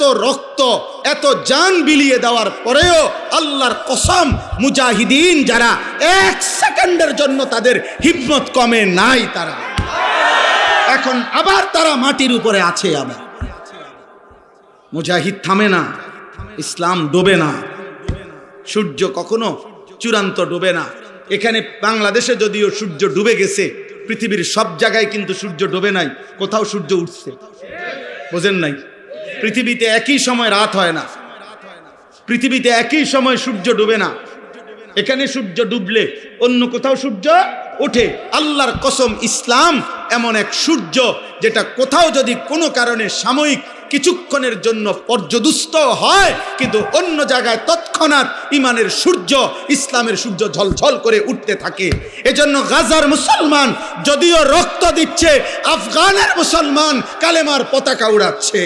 এত রক্ত, এত জান বিলিয়ে দেওয়ার পরেও আল্লাহর কসম মুজাহিদিন যারা এক সেকেন্ডের জন্য তাদের হিম্মত কমে নাই তারা। এখন আবার তারা মাটির উপরে আছে আবার। মুজাহিদ থামে না, ইসলাম ডোবে না, সূর্য কখনো চূড়ান্ত ডোবে না। এখানে বাংলাদেশে যদিও সূর্য ডুবে গেছে, পৃথিবীর সব জায়গায় কিন্তু সূর্য ডোবে নাই, কোথাও সূর্য উঠছে। বোঝেন নাই? পৃথিবীতে একই সময় রাত হয় না। পৃথিবীতে একই সময় সূর্য ডুবে না। এখানে সূর্য ডুবলে অন্য কোথাও সূর্য ওঠে। আল্লাহর কসম ইসলাম এমন এক সূর্য যেটা কোথাও যদি কোনো কারণে সাময়িক কিছুক্ষণের জন্য পর্যদুস্ত হয়, কিন্তু অন্য জায়গায় তৎক্ষণাৎ ইমানের সূর্য, ইসলামের সূর্য ঝলঝল করে উঠতে থাকে। এজন্য গাজার মুসলমান যদিও রক্ত দিচ্ছে, আফগানের মুসলমান কালেমার পতাকা উড়াচ্ছে।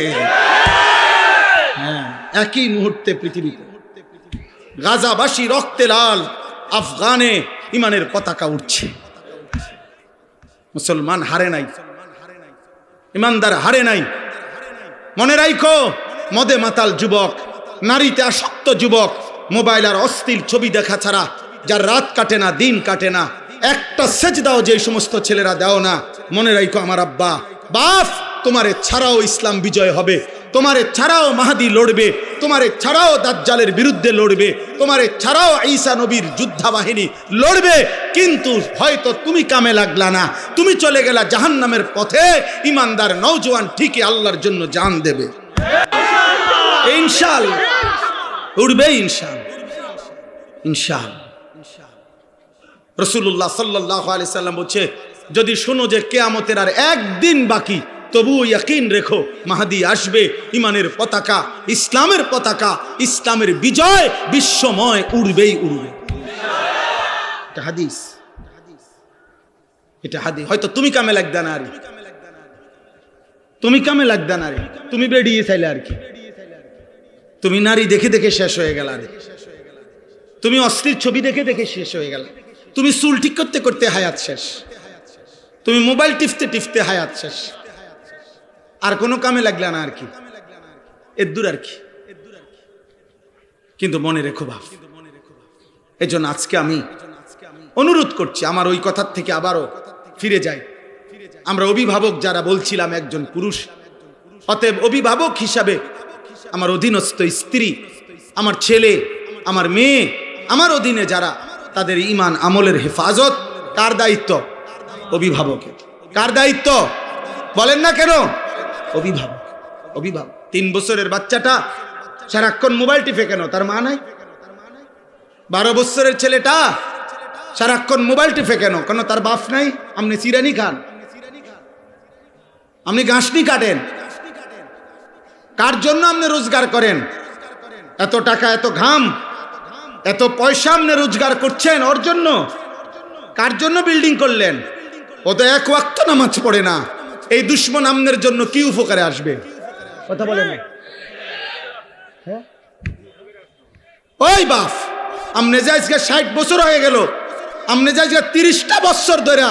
হ্যাঁ একই মুহূর্তে পৃথিবীতে। গাজাবাসী রক্তে লাল, আফগানে ইমানের পতাকা উঠছে মুসলমান হারে নাই, ইমানদার হারে নাই। মনে রাইখো, মদে মাতাল যুবক, নারীতে আসক্ত যুবক, মোবাইল আর অস্থির ছবি দেখা ছাড়া, যার রাত কাটে না, দিন কাটে না, একটা সেচ দাও যে সমস্ত ছেলেরা দাও না, মনে রাইখো আমার আব্বা বাপ তোমারে ছাড়াও ইসলাম বিজয় হবে। তোমারে ছাড়াও মাহাদি লড়বে, তোমারে ছাড়াও দাজ্জালের বিরুদ্ধে লড়বে, তোমারে ছাড়াও ঈসা নবীর যোদ্ধা বাহিনী লড়বে, কিন্তু হয়তো তুমি কামে লাগলা না। তুমি চলে গেলা জাহান্নামের পথে ইমানদার নৌজওয়ান ঠিকই আল্লাহর জন্য জান দেবে। ইনশাল উঠবে ইনশাল ইনশাল। রসুল্লাহ সাল্লাহ আলি সাল্লাম বলছে, যদি শোনো যে কেয়ামতের আর একদিন বাকি তবু ইয়াকিন রেখো, মাহাদি আসবে ইমানের পতাকা, ইসলামের পতাকা, ইসলামের বিজয় বিশ্বময় উড়বেই উড়বে। এটা হাদিস। এটা হাদিস। হয়তো তুমি কামে লাগবে না আরে। তুমি কামে লাগবে না রে তুমি বেরিয়ে চাইলে আর কি। তুমি নারী দেখে দেখে শেষ হয়ে গেল আরে। তুমি অস্থির ছবি দেখে দেখে শেষ হয়ে গেল। তুমি চুল ঠিক করতে করতে হায়াত শেষ। তুমি মোবাইল টিপতে টিপতে হায়াত শেষ। আর কোনো কামে লাগলে না আর কি। এর দূর আর কি। কিন্তু মনে রেখো ভাব জন্য আজকে আমি অনুরোধ করছি, আমার ওই কথার থেকে আবারও ফিরে যাই। আমরা অভিভাবক যারা বলছিলাম একজন পুরুষ, অতএব অভিভাবক হিসাবে আমার অধীনস্থ স্ত্রী, আমার ছেলে, আমার মেয়ে, আমার অধীনে যারা, তাদের ইমান আমলের হেফাজত, কার দায়িত্ব? অভিভাবকের। কার দায়িত্ব? বলেন না কেন? অভিভাবক অভিভাবক। তিন বছরের বাচ্চাটা সারাক্ষণ মোবাইল টিপে তার মা নাই? বারো বছরের ছেলেটা সারাক্ষণ মোবাইল টিপে কেন? তার বাপ নাই? আপনি চিরানি খান। আপনি গাছনি কাটেন। কার জন্য আপনি রোজগার করেন? এত টাকা, এত ঘাম, এত পয়সা আপনি রোজগার করছেন ওর জন্য? কার জন্য বিল্ডিং করলেন? ও তো এক ওয়াক্ত নামাজ পড়ে না। এই দুশ্মন আমনের জন্য কি উপকারে আসবে কথা বলেন হ্যাঁ? ওই বাপ, আমনে যে আজকে ষাট বছর হয়ে গেল, আমনে যে আজকে তিরিশটা বছর ধরে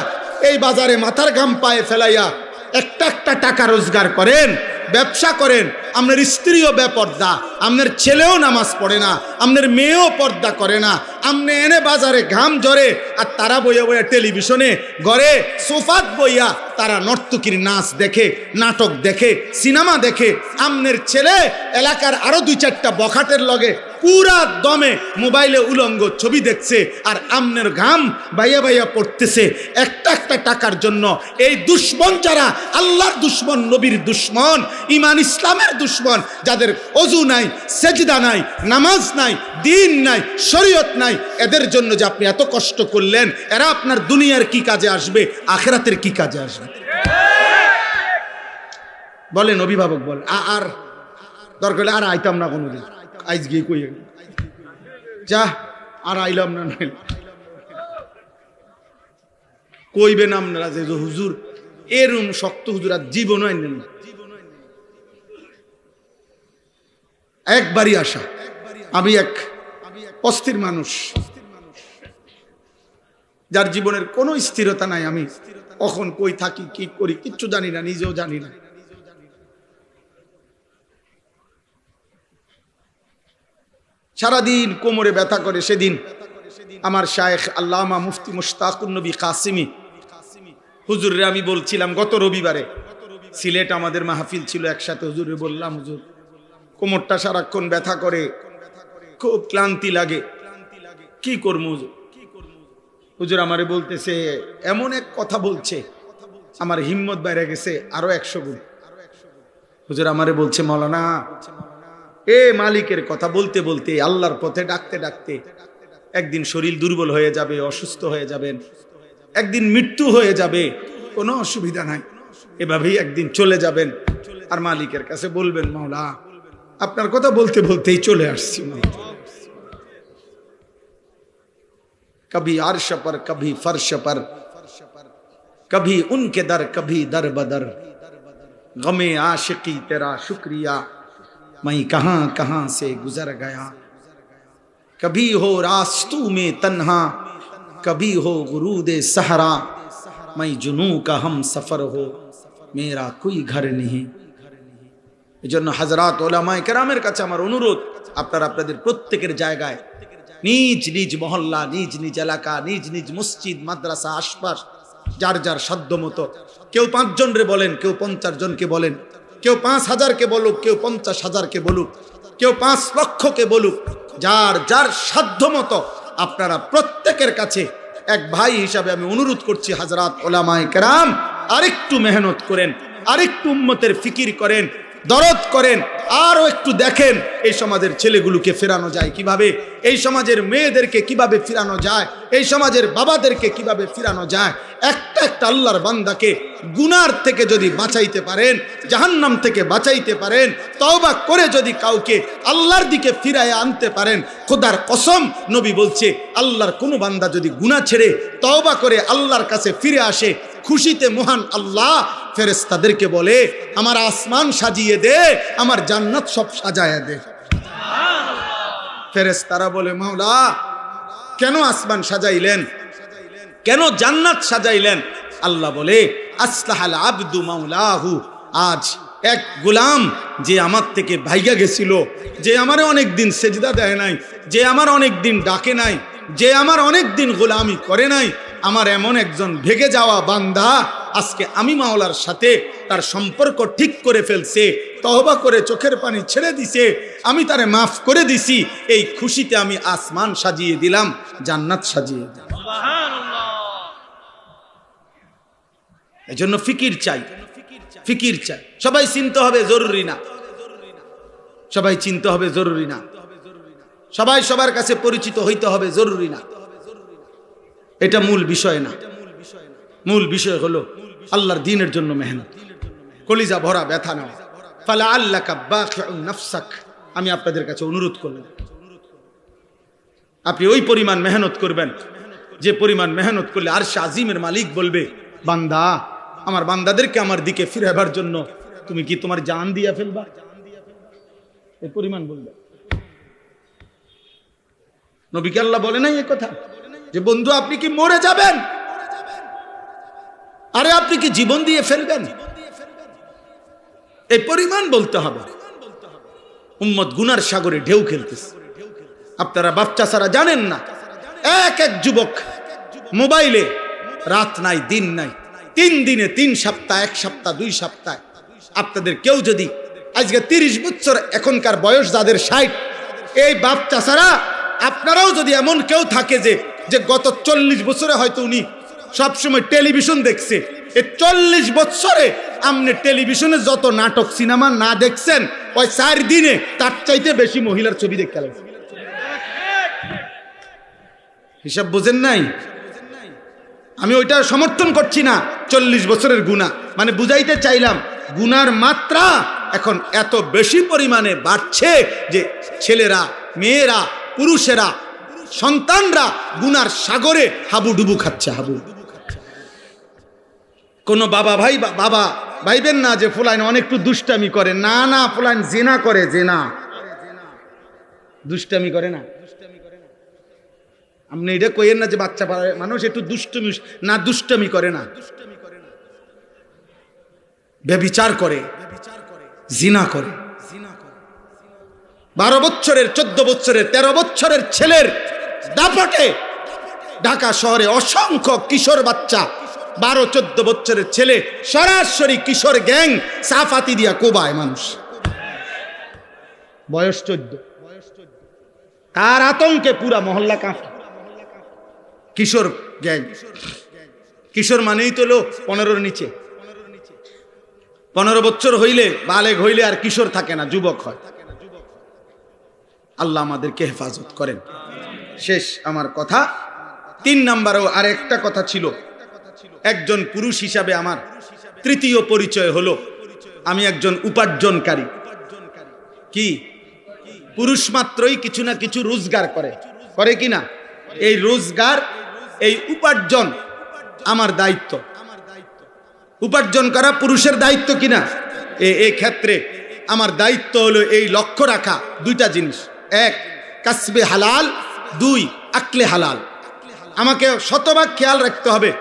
এই বাজারে মাথার ঘাম পায়ে ফেলাইয়া একটা একটা টাকা রোজগার করেন ব্যবসা করেন, আপনার স্ত্রীও বেপর্দা, আপনার ছেলেও নামাজ পড়ে না, আপনার মেয়েও পর্দা করে না, আপনি এনে বাজারে ঘাম ঝরে আর তারা বইয়া বইয়া টেলিভিশনে ঘরে সোফাত বইয়া তারা নর্তকীর নাচ দেখে, নাটক দেখে, সিনেমা দেখে আমনের ছেলে এলাকার আরও দুই চারটা বখাটের লগে পুরা দমে মোবাইলে উলঙ্গ ছবি দেখছে আর আমনের ঘাম বাইয়া বাইয়া পড়তেছে। একটা একটা টাকার জন্য এই দুশ্মন যারা আল্লাহর দুশ্মন, নবীর দুশ্মন ইমান ইসলামের দুশ্মন, যাদের অজু নাই, সেজদা নাই, নামাজ নাই, দিন নাই, শরীয়ত নাই, এদের জন্য যে আপনি এত কষ্ট করলেন, এরা আপনার দুনিয়ার কি কাজে আসবে, আখেরাতের কি কাজে আসবে? বলেন, অভিভাবক বল আর দরকার আর আইতাম না কোনোদিন আইজ গিয়ে কই যা, আর আইলাম না নাইল কইবেন আপনারা যে যে হুজুর, এরম শক্ত হুজুর আর জীবনও আইনেন না। একবারই আসা। আমি এক অস্থির মানুষ। যার জীবনের কোনো স্থিরতা নাই। আমি কখন কই থাকি, কি করি, কিচ্ছু জানি না, নিজেও জানি না। সারাদিন কোমরে ব্যথা করে সেদিন আমার শায়েখ আল্লামা মুফতি মুশতাকুর নবী কাসিমি। হুজুরে আমি বলছিলাম, গত রবিবারে সিলেট আমাদের মাহফিল ছিল একসাথে। হুজুরে বললাম, হুজুর কোমরটা সারাক্ষণ ব্যথা করে। খুব ক্লান্তি লাগে। কি করব? হুজুর আমারে বলতেছে, এমন এক কথা বলছে, আমার হিম্মত বাইরে গেছে, আরও একশো গুণ। হুজুর আমারে বলছে, মৌলানা, এ মালিকের কথা বলতে বলতে আল্লাহর পথে ডাকতে ডাকতে একদিন শরীর দুর্বল হয়ে যাবে, অসুস্থ হয়ে যাবেন। একদিন মৃত্যু হয়ে যাবে, কোনো অসুবিধা নাই। এভাবেই একদিন চলে যাবেন। আর মালিকের কাছে বলবেন মাওলা আপনার কথা বলতে বলতেই চলে আসছি कभी अर्श पर कभी फर्श पर कभी उनके दर कभी दर बदर गमे आशिकी तेरा शुक्रिया मैं कहां कहां से गुजर गया कभी हो रास्तू में तन्हा कभी हो गुरूद सहरा मैं जुनू का हम सफर हो मेरा कोई घर नहीं এই জন্য হাজরাত ওলামায় কেরামের কাছে আমার অনুরোধ, আপনারা আপনাদের প্রত্যেকের জায়গায় নিজ নিজ মহল্লা, নিজ নিজ এলাকা, নিজ নিজ মসজিদ, মাদ্রাসা, আশপাশ, যার যার সাধ্য মতো। কেউ পাঁচজন রে বলেন, কেউ পঞ্চাশ জনকে বলেন, কেউ পাঁচ হাজারকে বলুক, কেউ পঞ্চাশ হাজারকে বলুক, কেউ পাঁচ লক্ষকে বলুক, যার যার সাধ্য মতো আপনারা প্রত্যেকের কাছে এক ভাই হিসাবে আমি অনুরোধ করছি, হাজরাত ওলামায় কেরাম, আরেকটু মেহনত করেন, আরেকটু উম্মতের ফিকির করেন দরদ করেন, আরও একটু দেখেন এই সমাজের ছেলেগুলোকে ফেরানো যায় কীভাবে, এই সমাজের মেয়েদেরকে কীভাবে ফিরানো যায়, এই সমাজের বাবাদেরকে কীভাবে ফিরানো যায়, একটা একটা আল্লাহর বান্দাকে গুনার থেকে যদি বাঁচাইতে পারেন, জাহান্নাম থেকে বাঁচাইতে পারেন, তওবা করে যদি কাউকে আল্লাহর দিকে ফিরায় আনতে পারেন, খোদার কসম নবী বলছে, আল্লাহর কোনো বান্দা যদি গুনাহ ছেড়ে তওবা করে আল্লাহর কাছে ফিরে আসে, খুশিতে মহান আল্লাহ ফেরেস্তাদেরকে বলে, আমার আসমান সাজিয়ে দে, আমার জান্নাত সব সাজায় দে। ফেরেস্তারা বলে, মাওলা, কেন আসমান সাজাইলেন? কেন জান্নাত সাজাইলেন? আল্লাহ বলে, আসলাহাল আব্দু মাওলাহু, আজ এক গোলাম যে আমার থেকে ভাইগা গেছিল, যে আমার অনেক দিন সেজদা দেয় নাই, যে আমার অনেক দিন ডাকে নাই, যে আমার অনেক দিন গোলামি করে নাই, আমার এমন একজন ভেগে যাওয়া বান্দা আজকে আমি মাওলার সাথে তার সম্পর্ক ঠিক করে ফেলছে তহবা করে চোখের পানি ছেড়ে দিছে আমি তারে মাফ করে দিছি এই খুশিতে আমি আসমান সাজিয়ে দিলাম জান্নাত সাজিয়ে দিলাম। এই জন্য ফিকির চাই ফিকির চাই। সবাই চিনতে হবে জরুরি না। সবাই চিনতে হবে জরুরি না। সবাই সবার কাছে পরিচিত হইতে হবে জরুরি না। এটা মূল বিষয় না। মূল বিষয় হলো আল্লাহর দিনের জন্য মেহনত। কলিজা ভরা, ব্যথা নেওয়া। ফালা আল্লাহ নফসাক। আমি আপনাদের কাছে অনুরোধ করলাম। আপনি ওই পরিমাণ মেহনত করবেন, যে পরিমাণ মেহনত করলে আর আজিমের মালিক বলবে, বান্দা, আমার বান্দাদেরকে আমার দিকে ফিরাবার জন্য তুমি কি তোমার জান দিয়া ফেলবা? এই পরিমাণ বলবে। নবীকে আল্লাহ বলে নাই এ কথা? যে বন্ধু, আপনি কি মরে যাবেন? আরে আপনি কি জীবন দিয়ে ফেলবেন? এই পরিমাণ বলতে হবে। উম্মত গুনার সাগরে ঢেউ খেলতেছে। আপনারা বাচ্চা ছাড়া জানেন না। এক এক যুবক মোবাইলে রাত নাই, দিন নাই, তিন দিনে তিন সপ্তাহ, এক সপ্তাহ, দুই সপ্তাহ। আপনাদের কেউ যদি আজকে তিরিশ বছর এখনকার বয়স, যাদের ষাট, এই বাপ চাষারা আপনারাও যদি এমন কেউ থাকে যে যে গত চল্লিশ বছরে হয়তো উনি সবসময় টেলিভিশন দেখছে। এই চল্লিশ বছরে আপনি টেলিভিশনে যত নাটক, সিনেমা না দেখছেন, ওই চার দিনে তার চাইতে বেশি মহিলার ছবি দেখতে লাগছে হিসাব বোঝেন নাই? আমি ওইটা সমর্থন করছি না, চল্লিশ বছরের গুণা। মানে বুঝাইতে চাইলাম গুনার মাত্রা এখন এত বেশি পরিমাণে বাড়ছে যে ছেলেরা, মেয়েরা, পুরুষেরা, সন্তানরা গুনার সাগরে হাবুডুবু খাচ্ছে, হাবু। কোনো বাবা ভাই বাবা ভাইবেন না যে ফুলাইন অনেকটু দুষ্টামি করে। না না, ফুলাইন জেনা করে, জেনা। দুষ্টামি করে না। আপনি এটা কইেন না যে বাচ্চা মানুষ একটু দুষ্টমি, না, দুষ্টমি করে না। ব্যবিচার করে, জিনা করে। বারো বছরের, চোদ্দ বছরের, তেরো বছরের ছেলের দাপটে ঢাকা শহরে অসংখ্য কিশোর বাচ্চা বারো, চোদ্দ বছরের ছেলে, সরাসরি কিশোর গ্যাং সাফাতি দিয়া কোবায় মানুষ। বয়স চোদ্দ। তার আতঙ্কে পুরা মহল্লা কাঁপে। কিশোর গ্যাং। কিশোর মানেই তো লোক পনেরোর নিচে। পনেরো বছর হইলে বালেগ হইলে আর কিশোর থাকে না, যুবক হয়। আল্লাহ আমাদেরকে হেফাজত করেন। শেষ আমার কথা। তিন নাম্বারও আর একটা কথা ছিল। একজন পুরুষ হিসাবে আমার তৃতীয় পরিচয় হলো আমি একজন উপার্জনকারী। কি? পুরুষ মাত্রই কিছু না কিছু রোজগার করে। করে কি না? এই রোজগার, এই উপার্জন আমার দায়িত্ব। উপার্জন করা পুরুষের দায়িত্ব কিনা এই ক্ষেত্রে আমার দায়িত্ব হলো এই লক্ষ্য রাখা দুইটা জিনিস। এক, কাসবে হালাল। দুই, আকলে হালাল। আমাকে শতভাগ খেয়াল রাখতে হবে।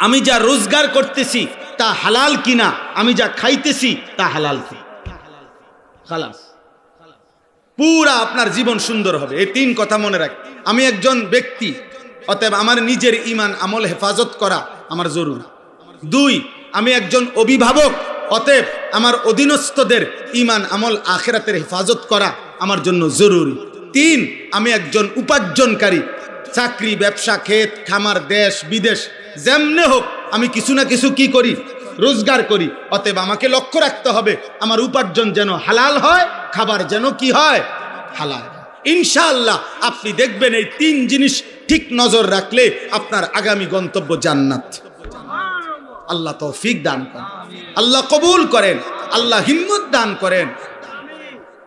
আমি যা রোজগার করতেছি, তা হালাল কিনা? আমি যা খাইতেছি, তা হালাল কি? পুরা আপনার জীবন সুন্দর হবে। এই তিন কথা মনে রাখ। আমি একজন ব্যক্তি, অতএব আমার নিজের ইমান আমল হেফাজত করা আমার জরুরি। দুই, আমি একজন অভিভাবক, অতএব আমার অধীনস্থদের ইমান আমল আখেরাতের হেফাজত করা আমার জন্য জরুরি। তিন, আমি একজন উপার্জনকারী। চাকরি, ব্যবসা, ক্ষেত, খামার, দেশ, বিদেশ যেমনে হোক, আমি কিছু না কিছু কি করি? রোজগার করি। অতএব আমাকে লক্ষ্য রাখতে হবে, আমার উপার্জন যেন হালাল হয়, খাবার যেন কি হয়? হালাল। ইনশাআল্লাহ আপনি দেখবেন এই তিন জিনিস ঠিক নজর রাখলে আপনার আগামী গন্তব্য জান্নাত। আল্লাহ তৌফিক দান করেন। আল্লাহ কবুল করেন। আল্লাহ হিম্মত দান করেন।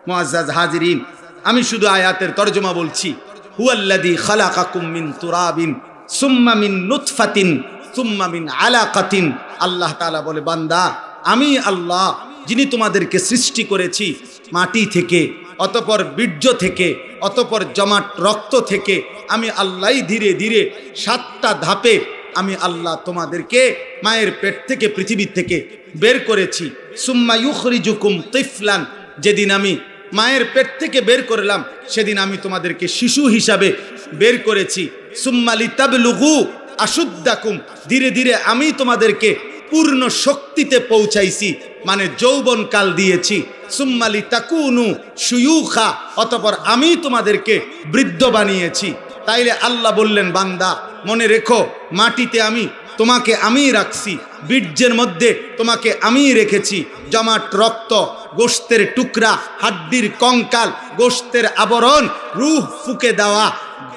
মুআজ্জাজ হাজিরিন, আমি শুধু আয়াতের তর্জমা বলছি। হুয়াল্লাযী খালাকাকুম মিন তুরাবিন। সুম্মা মিন নুতফাতিন, সুম্মা মিন আলাকাতিন। আল্লাহ তাআলা বলে, বান্দা, আমি আল্লাহ, যিনি তোমাদেরকে সৃষ্টি করেছি মাটি থেকে, অতপর বীর্য থেকে, অতপর জমাট রক্ত থেকে, আমি আল্লাহ ধীরে ধীরে সাতটা ধাপে আমি আল্লাহ তোমাদেরকে মায়ের পেট থেকে পৃথিবীর থেকে বের করেছি। সুম্মা ইউখরিজুকুম তিফলান, যেদিন আমি মায়ের পেট থেকে বের করলাম, সেদিন আমি তোমাদেরকে শিশু হিসাবে বের করেছি। সুম্মালি তাবলুগু আশুদ্দাকুম। ধীরে ধীরে আমি তোমাদেরকে পূর্ণ শক্তিতে পৌঁছাইছি মানে যৌবন কাল দিয়েছি। সুম্মালি তাকুনু সুয়ুখা অতপর আমি তোমাদেরকে বৃদ্ধ বানিয়েছি। তাইলে আল্লাহ বললেন, বান্দা, মনে রেখো, মাটিতে আমি তোমাকে আমি রাখছি, বীর্যের মধ্যে তোমাকে আমি রেখেছি। জমাট রক্ত গোস্তের টুকরা, হাড্ডির কঙ্কাল গোস্তের আবরণ, রুহ ফুকে দেওয়া,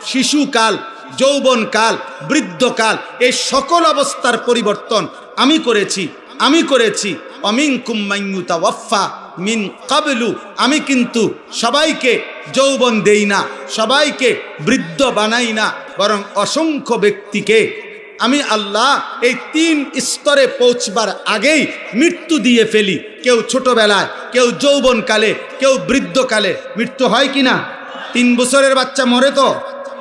শিশুকাল যৌবনকাল, বৃদ্ধকাল, এই সকল অবস্থার পরিবর্তন আমি করেছি আমি করেছি। অমিন কুম্মাইয়ুতা ওয়াফা মিন কাবলু। আমি কিন্তু সবাইকে যৌবন দেই না, সবাইকে বৃদ্ধ বানাই না, বরং অসংখ্য ব্যক্তিকে আমি আল্লাহ এই তিন স্তরে পৌঁছবার আগেই মৃত্যু দিয়ে ফেলি। কেউ ছোটবেলায়, কেউ যৌবনকালে, কেউ বৃদ্ধকালে। মৃত্যু হয় কি না? তিন বছরের বাচ্চা মরে তো?